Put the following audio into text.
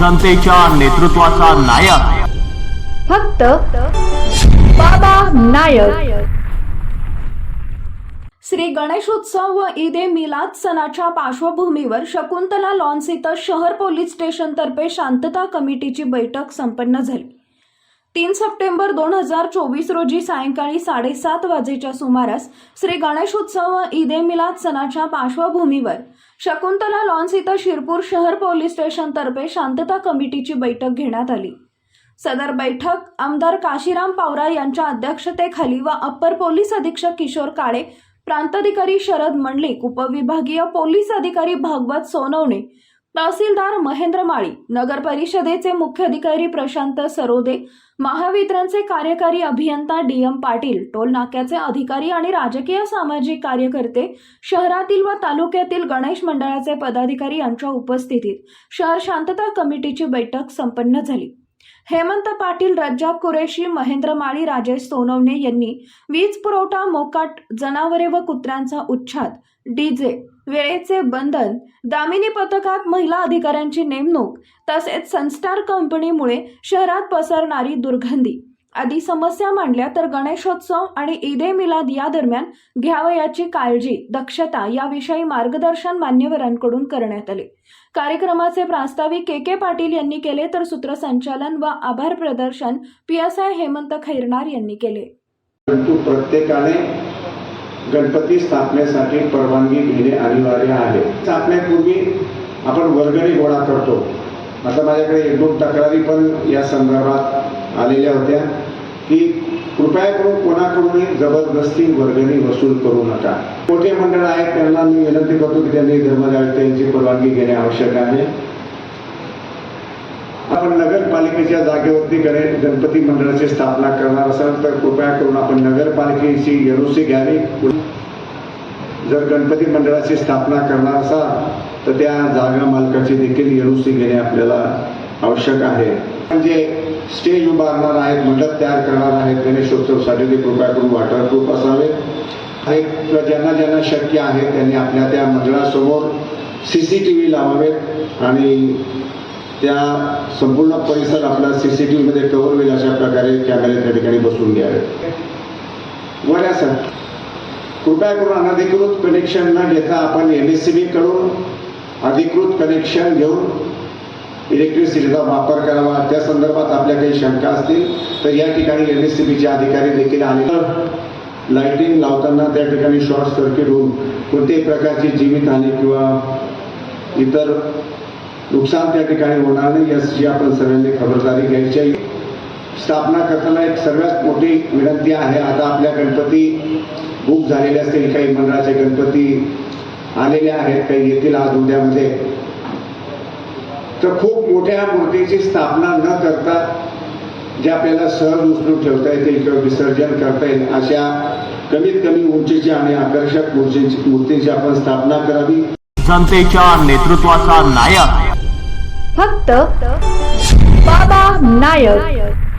जनतेच्या नेतृत्वाचा नायक. फक्त बाबा नायक. श्री गणेशोत्सव व ईद ए मिलाद सणाच्या पार्श्वभूमीवर शकुंतला लॉन्स इथं शहर पोलीस स्टेशन तर्फे शांतता कमिटीची बैठक संपन्न झाली. तीन सप्टेंबर दोन हजार चोवीस रोजी सायंकाळी साडेसात वाजेच्या सुमारास श्री गणेशोत्सव व ईदे मिलाद सणाच्या पार्श्वभूमीवर शकुंतला लॉन्स इथं शिरपूर शहर पोलीस स्टेशन तर्फे शांतता कमिटीची बैठक घेण्यात आली. सदर बैठक आमदार काशीराम पावरा यांच्या अध्यक्षतेखाली व अप्पर पोलीस अधीक्षक किशोर काळे प्रांताधिकारी शरद मंडलिक उपविभागीय पोलीस अधिकारी भागवत सोनवणे तहसीलदार महेंद्र माळी नगर परिषदेचे मुख्य अधिकारी प्रशांत सरोदे महावितरणचे कार्यकारी अभियंता डी एम पाटील टोल नाक्याचे अधिकारी आणि राजकीय सामाजिक कार्यकर्ते शहरातील व तालुक्यातील गणेश मंडळाचे पदाधिकारी यांच्या उपस्थितीत शहर शांतता कमिटीची बैठक संपन्न झाली. हेमंत पाटील रज्जाक कुरेशी महेंद्र माळी राजेश सोनवणे यांनी वीज पुरवठा मोकाट जनावरे व कुत्र्यांचा उच्छाद डीजे वेळेचे बंधन दामिनी पथकात महिला अधिकाऱ्यांची नेमणूक तसेच सनस्टार कंपनीमुळे शहरात पसरणारी दुर्गंधी. आदी समस्या मांडल्या तर गणेशोत्सव आणि ईद ए मिलाद या दरम्यान घ्यावयाची काळजी दक्षता याविषयी मार्गदर्शन मान्यवरांकडून करण्यात आले. कार्यक्रमाचे प्रास्ताविक के के पाटील यांनी केले तर सूत्रसंचालन व आभार प्रदर्शन P S I Hemant Khairnar यांनी केले. परंतु प्रत्येकाने गणपती स्थापनेसाठी परवानगी घेणे अनिवार्य आहे. स्थापनेपूर्वी आपण वर्गणी गोळा करतो. आता माझ्याकडे एक दोन तक्रारी पण या संदर्भात आलेल्या होत्या की कृपया करून कोणाकडूनही जबरदस्ती वर्गणी वसूल करू नका. मोठे मंडळ आहेत त्यांना मी विनंती करतो की त्यांनी धर्मदायित्यांची परवानगी घेणे आवश्यक आहे. आपण नगरपालिकेच्या जागेवरती गणेश गणपती मंडळाची स्थापना करणार असाल तर कृपया करून आपण नगरपालिकेची एनओसी घ्यावी. जर गणपती मंडळाची स्थापना करणार असाल तर त्या जागा मालकाची देखील एनओसी घेणे आपल्याला आवश्यक आहे. म्हणजे स्टेज उभारणार आहेत मंडप तयार करणार आहेत गणेशोत्सवसाठी ते कृपया करून वॉटरप्रूफ असावे आहेत किंवा ज्यांना ज्यांना शक्य आहे त्यांनी आपल्या त्या मंडळासमोर सी सी टी व्ही लावावेत आणि त्या संपूर्ण परिसर आपला सी सी टी व्हीमध्ये कव्हर होईल अशा प्रकारे कॅमेरे त्या ठिकाणी बसवून घ्यावे वड्या सर कृपया करून अनधिकृत कनेक्शन न घेता आपण एम एस सी बीकडून अधिकृत कनेक्शन घेऊन इलेक्ट्रिसिटीचा वापर करावा. त्या संदर्भात आपल्या काही शंका असतील तर या ठिकाणी एम एस सी बीचे अधिकारी देखील आले. तर लाइटिंग लावताना त्या ठिकाणी शॉर्ट सर्किट होऊन कोणत्याही प्रकारची जीवितहानी किंवा इतर नुकसान त्या ठिकाणी होणार नाही याची आपण सर्वांनी खबरदारी घ्यायची आहे. स्थापना करताना एक सर्वात मोठी विनंती आहे. आता आपल्या गणपती बुक झालेले असतील काही मंडळाचे गणपती आलेले आहेत काही येतील आज उद्यामध्ये. तर खूप मोठ्या मूर्तीची स्थापना न करता जे आपल्याला सहज उचलून ठेवता येतील किंवा विसर्जन करता येईल अशा कमीत कमी उंचीची आणि आकर्षक मूर्तींची मूर्तींची आपण स्थापना करावी. जनतेच्या नेतृत्वाचा नायक फक्त बाबा नायक.